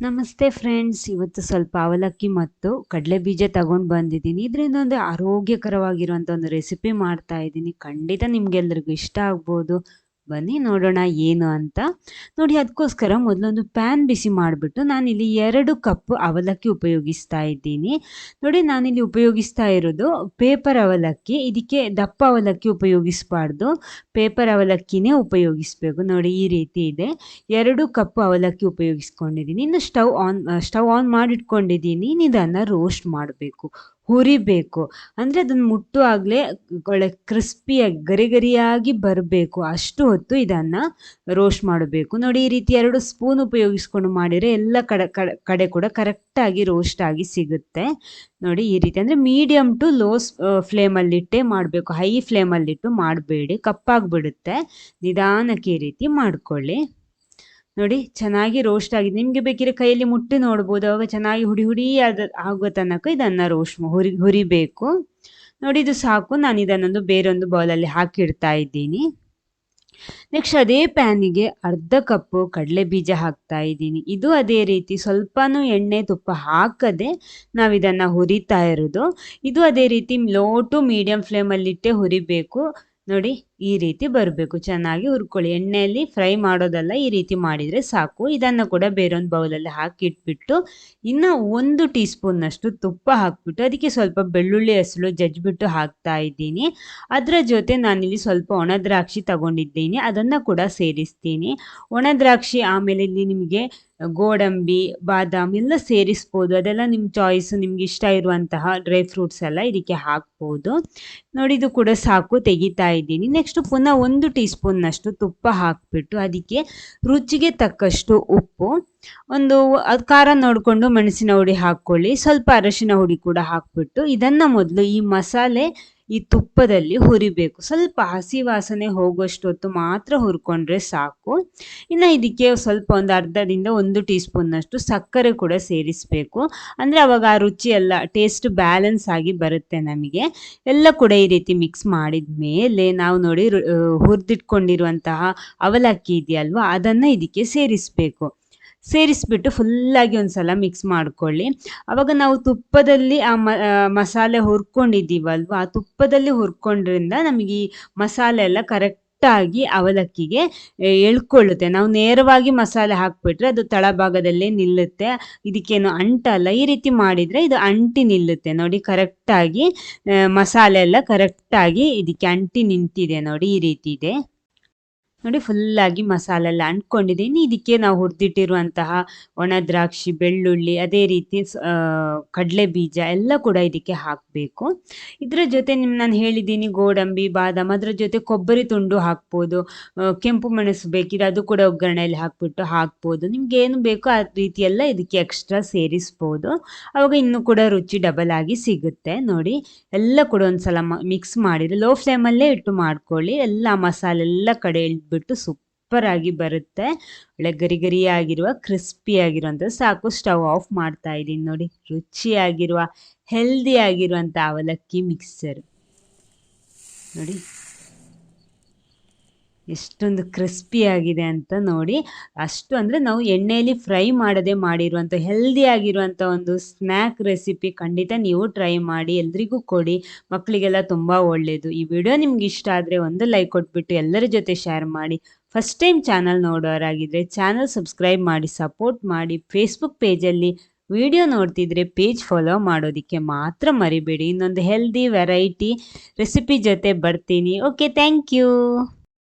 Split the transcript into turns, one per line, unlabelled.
ನಮಸ್ತೆ ಫ್ರೆಂಡ್ಸ್. ಇವತ್ತು ಸ್ವಲ್ಪ ಅವಲಕ್ಕಿ ಮತ್ತು ಕಡಲೆ ಬೀಜ ತಗೊಂಡು ಬಂದಿದ್ದೀನಿ. ಇದರಿಂದ ಒಂದು ಆರೋಗ್ಯಕರವಾಗಿರುವಂಥ ಒಂದು ರೆಸಿಪಿ ಮಾಡ್ತಾ ಇದ್ದೀನಿ. ಖಂಡಿತ ನಿಮಗೆಲ್ಲರಿಗೂ ಇಷ್ಟ ಆಗ್ಬೋದು. ಬನ್ನಿ ನೋಡೋಣ ಏನು ಅಂತ. ನೋಡಿ ಅದಕ್ಕೋಸ್ಕರ ಮೊದಲೊಂದು ಪ್ಯಾನ್ ಬಿಸಿ ಮಾಡಿಬಿಟ್ಟು ನಾನಿಲ್ಲಿ ಎರಡು ಕಪ್ ಅವಲಕ್ಕಿ ಉಪಯೋಗಿಸ್ತಾ ಇದ್ದೀನಿ. ನೋಡಿ, ನಾನಿಲ್ಲಿ ಉಪಯೋಗಿಸ್ತಾ ಇರೋದು ಪೇಪರ್ ಅವಲಕ್ಕಿ. ಇದಕ್ಕೆ ದಪ್ಪ ಅವಲಕ್ಕಿ ಉಪಯೋಗಿಸ್ಬಾರ್ದು. ಪೇಪರ್ ಅವಲಕ್ಕಿನೇ ಉಪಯೋಗಿಸ್ಬೇಕು. ನೋಡಿ, ಈ ರೀತಿ ಇದೆ. ಎರಡು ಕಪ್ ಅವಲಕ್ಕಿ ಉಪಯೋಗಿಸ್ಕೊಂಡಿದ್ದೀನಿ. ಇನ್ನು ಸ್ಟವ್ ಆನ್ ಸ್ಟವ್ ಆನ್ ಮಾಡಿಟ್ಕೊಂಡಿದ್ದೀನಿ. ಇದನ್ನು ರೋಸ್ಟ್ ಮಾಡಬೇಕು. ಹುರಿಬೇಕು. ಅಂದರೆ ಅದನ್ನು ಮುಟ್ಟುವಾಗಲೇ ಒಳ್ಳೆ ಕ್ರಿಸ್ಪಿಯಾಗಿ ಗರಿ ಗರಿಯಾಗಿ ಬರಬೇಕು. ಅಷ್ಟು ಹೊತ್ತು ಇದನ್ನು ರೋಸ್ಟ್ ಮಾಡಬೇಕು. ನೋಡಿ, ಈ ರೀತಿ ಎರಡು ಸ್ಪೂನ್ ಉಪಯೋಗಿಸ್ಕೊಂಡು ಮಾಡಿದರೆ ಎಲ್ಲ ಕಡೆ ಕಡೆ ಕೂಡ ಕರೆಕ್ಟಾಗಿ ರೋಸ್ಟ್ ಆಗಿ ಸಿಗುತ್ತೆ. ನೋಡಿ, ಈ ರೀತಿ. ಅಂದರೆ ಮೀಡಿಯಮ್ ಟು ಲೋ ಫ್ಲೇಮಲ್ಲಿಟ್ಟೇ ಮಾಡಬೇಕು. ಹೈ ಫ್ಲೇಮಲ್ಲಿಟ್ಟು ಮಾಡಬೇಡಿ. ಕಪ್ಪಾಗಿಬಿಡುತ್ತೆ. ನಿಧಾನಕ್ಕೆ ಈ ರೀತಿ ಮಾಡ್ಕೊಳ್ಳಿ. ನೋಡಿ, ಚೆನ್ನಾಗಿ ರೋಸ್ಟ್ ಆಗಿದೆ. ನಿಮಗೆ ಬೇಕಿದ್ರೆ ಕೈಯಲ್ಲಿ ಮುಟ್ಟಿ ನೋಡ್ಬೋದು. ಅವಾಗ ಚೆನ್ನಾಗಿ ಹುಡಿ ಹುಡಿ ಆದ ಆಗೋ ತನಕ ಇದನ್ನು ರೋಸ್ಟ್ ಹುರಿ, ಹುರಿಬೇಕು. ನೋಡಿ, ಇದು ಸಾಕು. ನಾನು ಇದನ್ನೊಂದು ಬೇರೊಂದು ಬೌಲಲ್ಲಿ ಹಾಕಿಡ್ತಾ ಇದ್ದೀನಿ. ನೆಕ್ಸ್ಟ್ ಅದೇ ಪ್ಯಾನಿಗೆ ಅರ್ಧ ಕಪ್ಪು ಕಡಲೆ ಬೀಜ ಹಾಕ್ತಾ ಇದ್ದೀನಿ. ಇದು ಅದೇ ರೀತಿ ಸ್ವಲ್ಪನೂ ಎಣ್ಣೆ, ತುಪ್ಪ ಹಾಕದೆ ನಾವು ಇದನ್ನು ಹುರಿತಾ ಇರೋದು. ಇದು ಅದೇ ರೀತಿ ಲೋ ಟು ಮೀಡಿಯಂ ಫ್ಲೇಮಲ್ಲಿಟ್ಟೆ ಹುರಿಬೇಕು. ನೋಡಿ ಈ ರೀತಿ ಬರಬೇಕು. ಚೆನ್ನಾಗಿ ಹುರ್ಕೊಳ್ಳಿ. ಎಣ್ಣೆಯಲ್ಲಿ ಫ್ರೈ ಮಾಡೋದಲ್ಲ ಈ ರೀತಿ ಮಾಡಿದರೆ ಸಾಕು. ಇದನ್ನು ಕೂಡ ಬೇರೊಂದು ಬೌಲಲ್ಲಿ ಹಾಕಿಟ್ಬಿಟ್ಟು ಇನ್ನು ಒಂದು ಟೀ ಸ್ಪೂನ್ನಷ್ಟು ತುಪ್ಪ ಹಾಕ್ಬಿಟ್ಟು ಅದಕ್ಕೆ ಸ್ವಲ್ಪ ಬೆಳ್ಳುಳ್ಳಿ ಹಸಲು ಜಜ್ಜಿಬಿಟ್ಟು ಹಾಕ್ತಾ ಇದ್ದೀನಿ. ಅದರ ಜೊತೆ ನಾನಿಲ್ಲಿ ಸ್ವಲ್ಪ ಒಣ ದ್ರಾಕ್ಷಿ ತಗೊಂಡಿದ್ದೀನಿ. ಅದನ್ನು ಕೂಡ ಸೇರಿಸ್ತೀನಿ. ಒಣ ದ್ರಾಕ್ಷಿ ಆಮೇಲೆ ಇಲ್ಲಿ ನಿಮಗೆ ಗೋಡಂಬಿ, ಬಾದಾಮಿ ಎಲ್ಲ ಸೇರಿಸ್ಬೋದು. ಅದೆಲ್ಲ ನಿಮ್ಮ ಚಾಯ್ಸು ನಿಮ್ಗೆ ಇಷ್ಟ ಇರುವಂತಹ ಡ್ರೈ ಫ್ರೂಟ್ಸ್ ಎಲ್ಲ ಇದಕ್ಕೆ ಹಾಕ್ಬೋದು. ನೋಡಿ, ಇದು ಕೂಡ ಸಾಕು. ತೆಗಿತಾ ಇದ್ದೀನಿ. ನೆಕ್ಸ್ಟ್ ಪುನಃ ಒಂದು ಟೀ ಸ್ಪೂನ್ನಷ್ಟು ತುಪ್ಪ ಹಾಕಿಬಿಟ್ಟು ಅದಕ್ಕೆ ರುಚಿಗೆ ತಕ್ಕಷ್ಟು ಉಪ್ಪು, ಒಂದು ಖಾರ ನೋಡಿಕೊಂಡು ಮೆಣಸಿನ ಹುಡಿ ಹಾಕ್ಕೊಳ್ಳಿ, ಸ್ವಲ್ಪ ಅರಶಿನ ಹುಡಿ ಕೂಡ ಹಾಕ್ಬಿಟ್ಟು ಇದನ್ನು ಮೊದಲು ಈ ಮಸಾಲೆ ಈ ತುಪ್ಪದಲ್ಲಿ ಹುರಿಬೇಕು. ಸ್ವಲ್ಪ ಹಸಿ ವಾಸನೆ ಹೋಗುವಷ್ಟೊತ್ತು ಮಾತ್ರ ಹುರ್ಕೊಂಡ್ರೆ ಸಾಕು. ಇನ್ನು ಇದಕ್ಕೆ ಸ್ವಲ್ಪ ಒಂದು ಅರ್ಧದಿಂದ ಒಂದು ಟೀ ಸ್ಪೂನ್ನಷ್ಟು ಸಕ್ಕರೆ ಕೂಡ ಸೇರಿಸಬೇಕು. ಅಂದರೆ ಅವಾಗ ಆ ರುಚಿ ಎಲ್ಲ, ಟೇಸ್ಟ್ ಬ್ಯಾಲೆನ್ಸ್ ಆಗಿ ಬರುತ್ತೆ ನಮಗೆ. ಎಲ್ಲ ಕೂಡ ಈ ರೀತಿ ಮಿಕ್ಸ್ ಮಾಡಿದ ಮೇಲೆ ನಾವು ನೋಡಿ ಹುರಿದಿಟ್ಕೊಂಡಿರುವಂತಹ ಅವಲಕ್ಕಿ ಇದೆಯಲ್ವ, ಅದನ್ನು ಇದಕ್ಕೆ ಸೇರಿಸಬೇಕು. ಸೇರಿಸ್ಬಿಟ್ಟು ಫುಲ್ಲಾಗಿ ಒಂದು ಸಲ ಮಿಕ್ಸ್ ಮಾಡ್ಕೊಳ್ಳಿ. ಆವಾಗ ನಾವು ತುಪ್ಪದಲ್ಲಿ ಆ ಮಸಾಲೆ ಹುರ್ಕೊಂಡಿದ್ದೀವಲ್ವ, ಆ ತುಪ್ಪದಲ್ಲಿ ಹುರ್ಕೊಂಡ್ರಿಂದ ನಮಗೆ ಈ ಮಸಾಲೆ ಎಲ್ಲ ಕರೆಕ್ಟಾಗಿ ಅವಲಕ್ಕಿಗೆ ಎಳ್ಕೊಳ್ಳುತ್ತೆ. ನಾವು ನೇರವಾಗಿ ಮಸಾಲೆ ಹಾಕ್ಬಿಟ್ರೆ ಅದು ತಳಭಾಗದಲ್ಲೇ ನಿಲ್ಲುತ್ತೆ. ಇದಕ್ಕೇನು ಅಂಟಲ್ಲ ಈ ರೀತಿ ಮಾಡಿದರೆ ಇದು ಅಂಟಿ ನಿಲ್ಲುತ್ತೆ. ನೋಡಿ ಕರೆಕ್ಟಾಗಿ ಮಸಾಲೆ ಎಲ್ಲ ಕರೆಕ್ಟಾಗಿ ಇದಕ್ಕೆ ಅಂಟಿ ನಿಂತಿದೆ. ನೋಡಿ, ಈ ರೀತಿ ಇದೆ. ನೋಡಿ ಫುಲ್ಲಾಗಿ ಮಸಾಲೆಲ್ಲ ಅಂಟ್ಕೊಂಡಿದ್ದೀನಿ ಇದಕ್ಕೆ ನಾವು ಹುರಿದಿಟ್ಟಿರುವಂತಹ ಒಣ ದ್ರಾಕ್ಷಿ, ಬೆಳ್ಳುಳ್ಳಿ, ಅದೇ ರೀತಿ ಕಡಲೆ ಬೀಜ ಎಲ್ಲ ಕೂಡ ಇದಕ್ಕೆ ಹಾಕಬೇಕು. ಇದರ ಜೊತೆ ನಿಮ್ಮ ನಾನು ಹೇಳಿದ್ದೀನಿ ಗೋಡಂಬಿ, ಬಾದಾಮ್, ಅದರ ಜೊತೆ ಕೊಬ್ಬರಿ ತುಂಡು ಹಾಕ್ಬೋದು. ಕೆಂಪು ಮೆಣಸು ಬೇಕಿದ್ರೆ ಅದು ಕೂಡ ಒಗ್ಗರಣೆಯಲ್ಲಿ ಹಾಕ್ಬಿಟ್ಟು ಹಾಕ್ಬೋದು. ನಿಮ್ಗೆ ಏನು ಬೇಕೋ ಆ ರೀತಿ ಎಲ್ಲ ಇದಕ್ಕೆ ಎಕ್ಸ್ಟ್ರಾ ಸೇರಿಸ್ಬೋದು. ಅವಾಗ ಇನ್ನೂ ಕೂಡ ರುಚಿ ಡಬಲ್ ಆಗಿ ಸಿಗುತ್ತೆ. ನೋಡಿ, ಎಲ್ಲ ಕೂಡ ಒಂದ್ಸಲ ಮಿಕ್ಸ್ ಮಾಡಿದ್ರೆ ಲೋ ಫ್ಲೇಮಲ್ಲೇ ಇಟ್ಟು ಮಾಡ್ಕೊಳ್ಳಿ. ಎಲ್ಲ ಮಸಾಲೆ ಎಲ್ಲ ಕಡೆ ಬಿಟ್ಟು ಸೂಪರ್ ಆಗಿ ಬರುತ್ತೆ. ಒಳ್ಳೆ ಗರಿ ಗರಿಯಾಗಿರುವ ಕ್ರಿಸ್ಪಿ ಆಗಿರುವಂಥ ಸಾಕು ಸ್ಟವ್ ಆಫ್ ಮಾಡ್ತಾ ಇದ್ದೀನಿ ನೋಡಿ. ರುಚಿಯಾಗಿರುವ ಹೆಲ್ದಿ ಆಗಿರುವಂಥ ಅವಲಕ್ಕಿ ಮಿಕ್ಸರ್ ನೋಡಿ. ಎಷ್ಟೊಂದು ಕ್ರಿಸ್ಪಿ ಆಗಿದೆ ಅಂತ ನೋಡಿ. ಅಷ್ಟು ಅಂದರೆ ನಾವು ಎಣ್ಣೆಯಲ್ಲಿ ಫ್ರೈ ಮಾಡದೆ ಮಾಡಿರುವಂಥ ಹೆಲ್ದಿ ಆಗಿರುವಂಥ ಒಂದು ಸ್ನ್ಯಾಕ್ ರೆಸಿಪಿ ಖಂಡಿತ ನೀವು ಟ್ರೈ ಮಾಡಿ ಎಲ್ರಿಗೂ ಕೊಡಿ. ಮಕ್ಕಳಿಗೆಲ್ಲ ತುಂಬ ಒಳ್ಳೆಯದು ಈ ವಿಡಿಯೋ ನಿಮ್ಗೆ ಇಷ್ಟ ಆದರೆ ಒಂದು ಲೈಕ್ ಕೊಟ್ಬಿಟ್ಟು ಎಲ್ಲರ ಜೊತೆ ಶೇರ್ ಮಾಡಿ. ಫಸ್ಟ್ ಟೈಮ್ ಚಾನಲ್ ನೋಡೋರಾಗಿದ್ದರೆ ಚಾನಲ್ ಸಬ್ಸ್ಕ್ರೈಬ್ ಮಾಡಿ ಸಪೋರ್ಟ್ ಮಾಡಿ ಫೇಸ್ಬುಕ್ ಪೇಜಲ್ಲಿ ವಿಡಿಯೋ ನೋಡ್ತಿದ್ರೆ ಪೇಜ್ ಫಾಲೋ ಮಾಡೋದಕ್ಕೆ ಮಾತ್ರ ಮರಿಬೇಡಿ. ಇನ್ನೊಂದು ಹೆಲ್ದಿ ವೆರೈಟಿ ರೆಸಿಪಿ ಜೊತೆ ಬರ್ತೀನಿ. Okay thank you